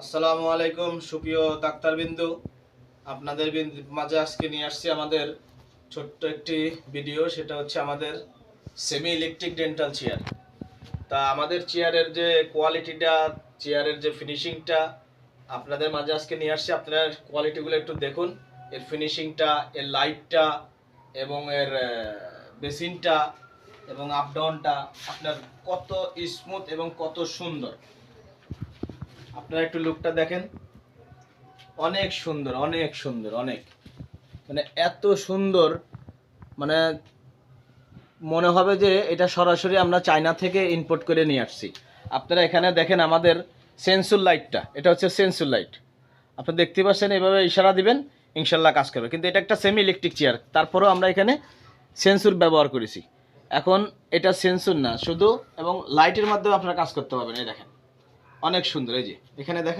আসসালামু আলাইকুম, সুপ্রিয় ডাক্তারবিন্দু। আপনাদের মাঝে আজকে নিয়ে আসছি আমাদের ছোট্ট একটি ভিডিও, সেটা হচ্ছে আমাদের সেমি ইলেকট্রিক ডেন্টাল চেয়ার তা আমাদের চেয়ারের যে কোয়ালিটিটা চেয়ারের যে ফিনিশিংটা আপনাদের মাঝে আজকে নিয়ে আসছি। আপনারা কোয়ালিটিগুলো একটু দেখুন। এর ফিনিশিংটা এর লাইটটা এবং এর বেসিনটা এবং আপ ডাউনটা আপনার কত স্মুথ এবং কত সুন্দর। আপনারা একটু লুকটা দেখেন। অনেক সুন্দর অনেক সুন্দর, অনেক। মানে এত সুন্দর মানে মনে হবে যে এটা সরাসরি আমরা চায়না থেকে ইম্পোর্ট করে নিয়ে আসছি। আপনারা এখানে দেখেন আমাদের সেন্সুর লাইটটা এটা হচ্ছে সেন্সুর লাইট আপনি দেখতে পাচ্ছেন, এভাবে ইশারা দিবেন, ইনশাল্লাহ কাজ করবে। কিন্তু এটা একটা সেমি ইলেকট্রিক চেয়ার তারপরেও আমরা এখানে সেন্সুর ব্যবহার করেছি। এখন এটা সেন্সুর না, শুধু এবং লাইটের মাধ্যমে আপনারা কাজ করতে পারবেন, এই দেখেন। অনেক সুন্দর এই যে এখানে দেখেন